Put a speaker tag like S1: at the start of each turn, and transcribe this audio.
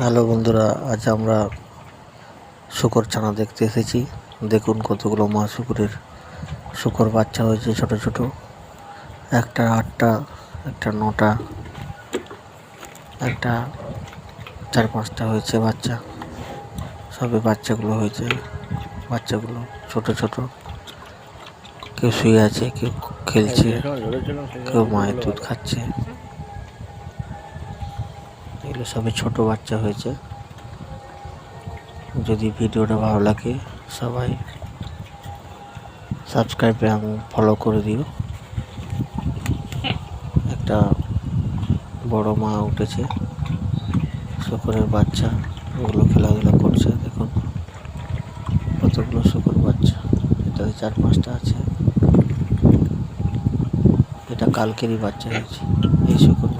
S1: Hello বন্ধুরা, আজ আমরা শুকর ছানা দেখতে এসেছি। দেখুন কতগুলো মা শুকুরের শুকর বাচ্চা হয়েছে ছোট ছোট। একটা আটটা, একটা নটা, একটা চার পাঁচটা হয়েছে বাচ্চা। সবে বাচ্চাগুলো হয়েছে, বাচ্চাগুলো ছোট ছোট। কেউ শুয়ে আছে, কেউ খেলছে, কেউ মায়ের দুধ খাচ্ছে। এগুলো সবে ছোট বাচ্চা হয়েছে। যদি ভিডিওটা ভালো লাগে সবাই সাবস্ক্রাইব এবং ফলো করে দিও। একটা বড় মা উঠেছে শুকরের বাচ্চা, ওগুলো খেলাধুলা করছে, দেখুন। কতগুলো শুকর বাচ্চা এটা চার পাঁচটা আছে। এটা কালকেরই বাচ্চা হয়েছে, এই শুকর